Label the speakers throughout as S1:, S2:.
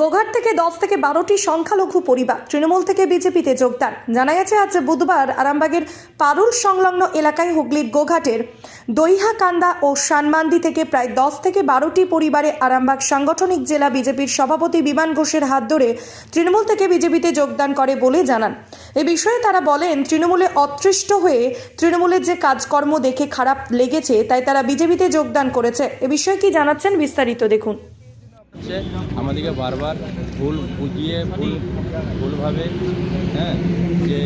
S1: গোঘাট থেকে দশ থেকে বারোটি সংখ্যালঘু পরিবার তৃণমূল থেকে বিজেপিতে যোগদান। জানা গেছে, আজ বুধবার আরামবাগের পারুল সংলগ্ন এলাকায় হুগলির গোঘাটের দইহাকান্দা ও সানমান্দি থেকে প্রায় দশ থেকে বারোটি পরিবারে আরামবাগ সাংগঠনিক জেলা বিজেপির সভাপতি বিমান ঘোষের হাত ধরে তৃণমূল থেকে বিজেপিতে যোগদান করে বলে জানান। এ বিষয়ে তারা বলেন, তৃণমূলে অতৃষ্ট হয়ে তৃণমূলের যে কাজকর্ম দেখে খারাপ লেগেছে, তাই তারা বিজেপিতে যোগদান করেছে। এ বিষয়ে কি জানাচ্ছেন বিস্তারিত দেখুন।
S2: হচ্ছে। আমাদেরকে বারবার ভুল বুঝিয়ে ভুল ভুলভাবে হ্যাঁ যে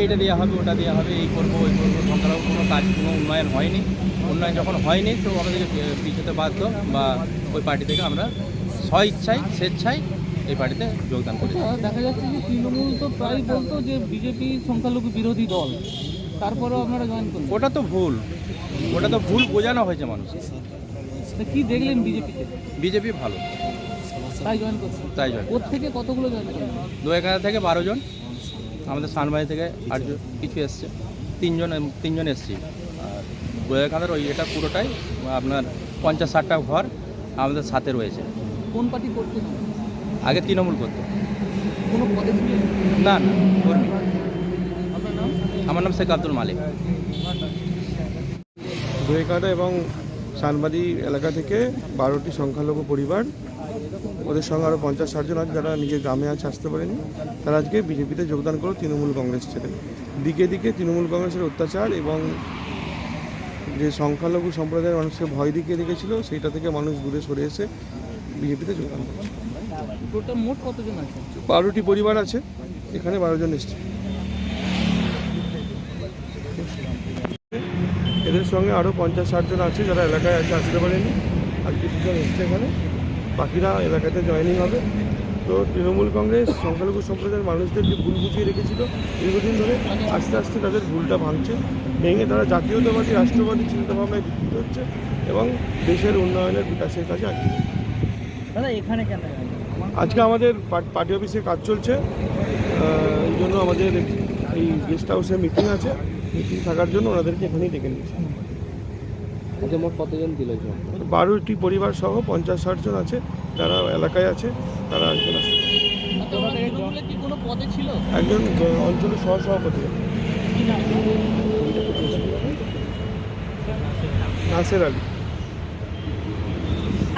S2: এইটা দেওয়া হবে ওটা দেওয়া হবে এই করব ওই করব সংখ্যালঘু কোনো কাজ কোনো উন্নয়ন হয়নি। উন্নয়ন যখন হয়নি তো আমাদেরকে পিছোতে বাধ্য বা ওই পার্টি থেকে আমরা স্ব ইচ্ছায় স্বেচ্ছায় এই পার্টিতে যোগদান করি।
S3: আচ্ছা, দেখা যাচ্ছে যে তৃণমূল তো প্রায় বলতো যে বিজেপি সংখ্যালঘু বিরোধী দল। তারপরেও আপনারা জয়েন করলেন।
S2: ওটা তো ভুল। ওটা তো ভুল বোঝানো হয়েছে মানুষ
S3: তা কি দেখলেন বিজেপিতে
S2: বিজেপি ভালো।
S3: তাই জয়েন
S2: তাই
S3: ওর থেকে কতগুলো জয়েন করলেন
S2: দু একাদা থেকে বারো জন। আমাদের সানবাড়ি থেকে আটজন কিছু এসছে। তিনজন তিনজন এসছি। আর গোয়াখানার ওই এটা পুরোটাই আপনার পঞ্চাশ ষাটটা ঘর আমাদের সাথে রয়েছে।
S3: কোন পার্টি করতেন
S2: আগে তৃণমূল করতো।
S3: কোনো পদে
S2: না না কর্মী আমার নাম শেখ আব্দুল মালিক।
S4: দইকাটা এবং সানবাদি এলাকা থেকে বারোটি সংখ্যালঘু পরিবার ওদের সঙ্গে আরও পঞ্চাশ ষাটজন আছে যারা নিজের গ্রামে আছে আসতে পারেনি। তারা আজকে বিজেপিতে যোগদান করে তৃণমূল কংগ্রেস ছেড়ে। দিকে দিকে তৃণমূল কংগ্রেসের অত্যাচার এবং যে সংখ্যালঘু সম্প্রদায়ের মানুষকে ভয় দেখিয়ে রেখেছিল সেইটা থেকে মানুষ দূরে সরে এসে বিজেপিতে যোগদান করছে। বারোটি পরিবার আছে এখানে বারো জন এসছে। এদের সঙ্গে আরও পঞ্চাশ ষাটজন আছে যারা এলাকায় আছে আসতে পারেনি। আর কিছুজন এসছে এখানে। বাকিরা এলাকাতে জয়েনিং হবে। তো তৃণমূল কংগ্রেস সংখ্যালঘু সম্প্রদায়ের মানুষদের যে ভুল বুঝিয়ে রেখেছিল দীর্ঘদিন ধরে আস্তে আস্তে তাদের ভুলটা ভাঙছে। ভেঙে তারা জাতীয়তাবাদী রাষ্ট্রবাদী চিন্তাভাবনায় বিকৃত হচ্ছে এবং দেশের উন্নয়নের বিকাশের কাজে আগে
S3: দাদা এখানে কেন?
S4: আজকে আমাদের পার- পার্টি অফিসে কাজ চলছে। এই জন্য আমাদের এই গেস্ট হাউসে মিটিং আছে। মিটিং থাকার জন্য ওনাদেরকে এখানেই ডেকে নিয়েছি।
S3: আচ্ছা মোট কতজন দিল
S4: বারোটি পরিবার সহ পঞ্চাশ ষাট জন আছে যারা এলাকায় আছে তারা একজন আছে।
S3: তৃণমূলে কি কোনো পদে ছিল?
S4: একজন অঞ্চলের সহ সভাপতি নাসের আলী।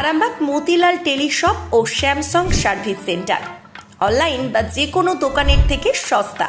S1: আরামবাগ মতিলাল টেলিশপ ও স্যামসাং সার্ভিস সেন্টার। অনলাইন বা যে কোনো দোকানের থেকে সস্তা।